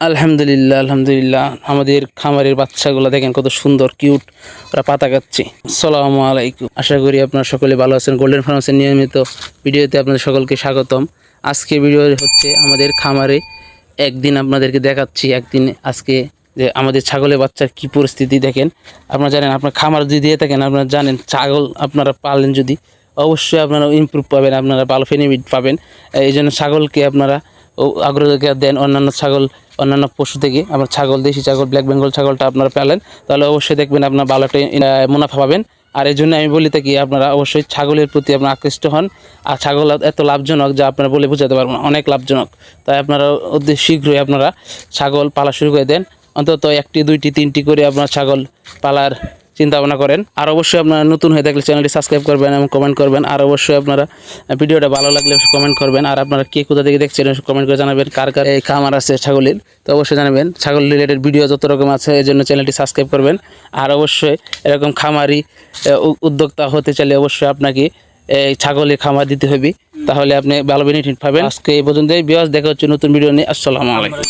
আলহামদুলিল্লাহ আলহামদুলিল্লাহ। আমাদের খামারের বাচ্চাগুলো দেখেন কত সুন্দর কিউট ওরা পাতা খাচ্ছে সালামু আলাইকুম। আশা করি আপনারা সকলে ভালো আছেন। গোল্ডেন ফার্মাসের নিয়মিত ভিডিওতে আপনাদের সকলকে স্বাগতম। আজকে ভিডিও হচ্ছে আমাদের খামারে একদিন আপনাদেরকে দেখাচ্ছি। একদিন আজকে যে আমাদের ছাগলের বাচ্চার কি পরিস্থিতি দেখেন। আপনারা জানেন, আপনার খামার যদি দিয়ে থাকেন, আপনারা জানেন, ছাগল আপনারা পালেন যদি, অবশ্যই আপনারা ইমপ্রুভ পাবেন, আপনারা ভালো বেনিফিট পাবেন। এই জন্য ছাগলকে আপনারা অগ্রাধিকার দেন অন্যান্য ছাগল, অন্যান্য পশু থেকে। আপনার ছাগল, দেশি ছাগল ব্ল্যাক বেঙ্গল ছাগলটা আপনারা পেলেন। তাহলে অবশ্যই দেখবেন আপনার ভালো একটা মুনাফা পাবেন। আর এই জন্য আমি বলি থাকি, আপনারা অবশ্যই ছাগলের প্রতি আপনার আকৃষ্ট হন। আর ছাগল এত লাভজনক যা আপনারা বলে বোঝাতে পারবেন অনেক লাভজনক। তাই আপনারা অতি শীঘ্রই আপনারা ছাগল পালা শুরু করে দেন। অন্তত একটি, দুইটি, তিনটি করে আপনার ছাগল পালার চিন্তা ভাবনা করেন। আর অবশ্যই আপনারা নতুন হয়ে থাকলে চ্যানেলটি সাবস্ক্রাইব করবেন এবং কমেন্ট করবেন। আর অবশ্যই আপনারা ভিডিওটা ভালো লাগলে কমেন্ট করবেন। আর আপনারা কে কোথা থেকে দেখছেন কমেন্ট করে জানাবেন। কার কার এই খামার আছে ছাগলের, তো অবশ্যই জানাবেন। ছাগল রিলেটেড ভিডিও যত রকম আছে, এই জন্য চ্যানেলটি সাবস্ক্রাইব করবেন। আর অবশ্যই এরকম খামারি উদ্যোক্তা হতে চাইলে অবশ্যই আপনাকে এই ছাগলের খামার দিতে হবে। তাহলে আপনি ভালো বেনিফিট পাবেন। আজকে এই পর্যন্তই। বিয়াস দেখা হচ্ছে নতুন ভিডিও নিয়ে। আসসালামু আলাইকুম।